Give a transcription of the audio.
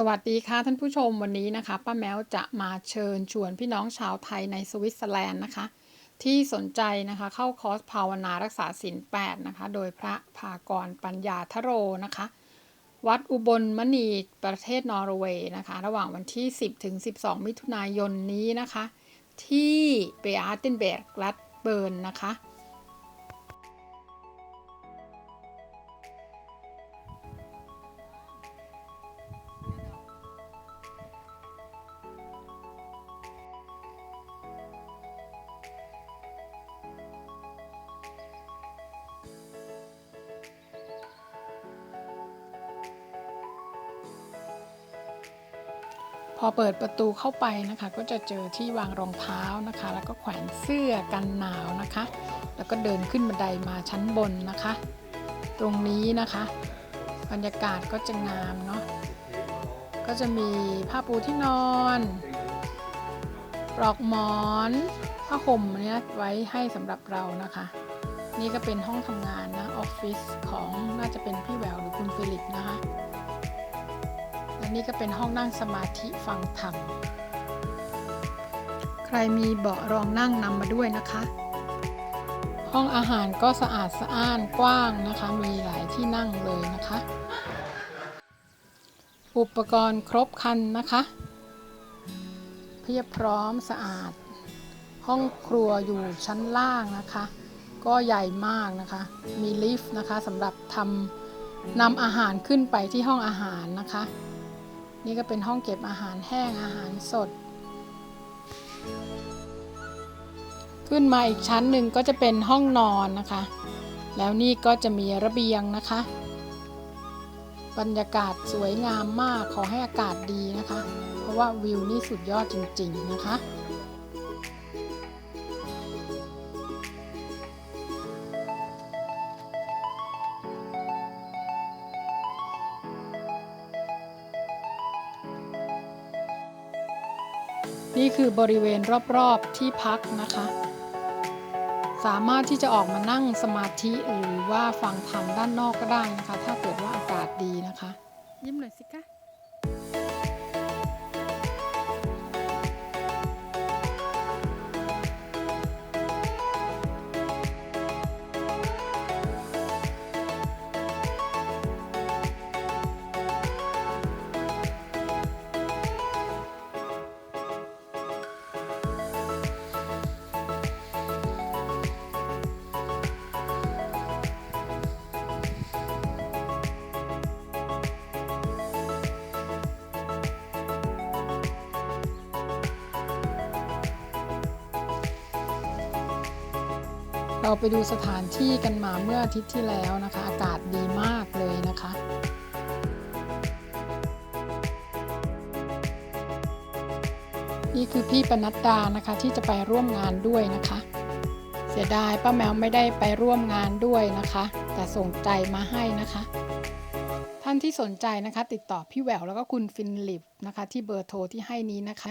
สวัสดีค่ะท่านผู้ชมวันนี้นะคะป้าแมวจะมาเชิญชวนพี่น้องชาวไทยในสวิตเซอร์แลนด์นะคะ ที่สนใจนะคะเข้าคอร์สภาวนารักษาศีล8นะคะ โดยพระภากรปัญญาทโรนะคะ วัดอุบลมณีประเทศนอร์เวย์นะคะ ระหว่างวันที่ 10ถึง12 มิถุนายนนี้นะคะ ที่เบอาร์เทนเบิร์กรัฐเบิร์นนะคะ พอเปิดประตูเข้าไปนะคะ ก็จะเจอที่วางรองเท้านะคะ แล้วก็แขวนเสื้อกันหนาวนะคะ แล้วก็เดินขึ้นบันไดมาชั้นบนนะคะ ตรงนี้นะคะ บรรยากาศก็จะงามเนาะก็จะมีผ้าปูที่นอนปลอกหมอนผ้าห่มเนี้ยไว้ให้สำหรับเรานะคะ นี่ก็เป็นห้องทำงานนะออฟฟิศของน่าจะเป็นพี่แววหรือคุณฟิลิปนะคะ และนี่ก็เป็นห้องนั่งสมาธิฟังธรรม ใครมีเบาะรองนั่งนำมาด้วยนะคะ ห้องอาหารก็สะอาดสะอ้านกว้างนะคะ มีหลายที่นั่งเลยนะคะ อุปกรณ์ครบครันนะคะ เพียบพร้อมสะอาด ห้องครัวอยู่ชั้นล่างนะคะ ก็ใหญ่มากนะคะ มีลิฟต์นะคะสำหรับทำนำอาหารขึ้นไปที่ห้องอาหารนะคะ นี่ก็เป็นห้องเก็บอาหารแห้งอาหารสด ขึ้นมาอีกชั้นหนึ่งก็จะเป็นห้องนอนนะคะ แล้วนี่ก็จะมีระเบียงนะคะ บรรยากาศสวยงามมากขอให้อากาศดีนะคะ เพราะว่าวิวนี่สุดยอดจริง ๆ นะคะ นี่คือบริเวณรอบๆที่พักนะคะ สามารถที่จะออกมานั่งสมาธิหรือว่าฟังธรรมด้านนอกก็ได้นะคะ ถ้าเกิดว่าอากาศดีนะคะ ยิ้มหน่อยสิคะ เราไปดูสถานที่กันมาเมื่ออาทิตย์ที่แล้วนะคะ อากาศดีมากเลยนะคะนี่คือพี่ปนัดดานะคะที่จะไปร่วมงานด้วยนะคะ เสียดายป้าแมวไม่ได้ไปร่วมงานด้วยนะคะ แต่ส่งใจมาให้นะคะ ท่านที่สนใจนะคะ ติดต่อพี่แหววแล้วก็คุณฟินลิปนะคะ ที่เบอร์โทรที่ให้นี้นะคะ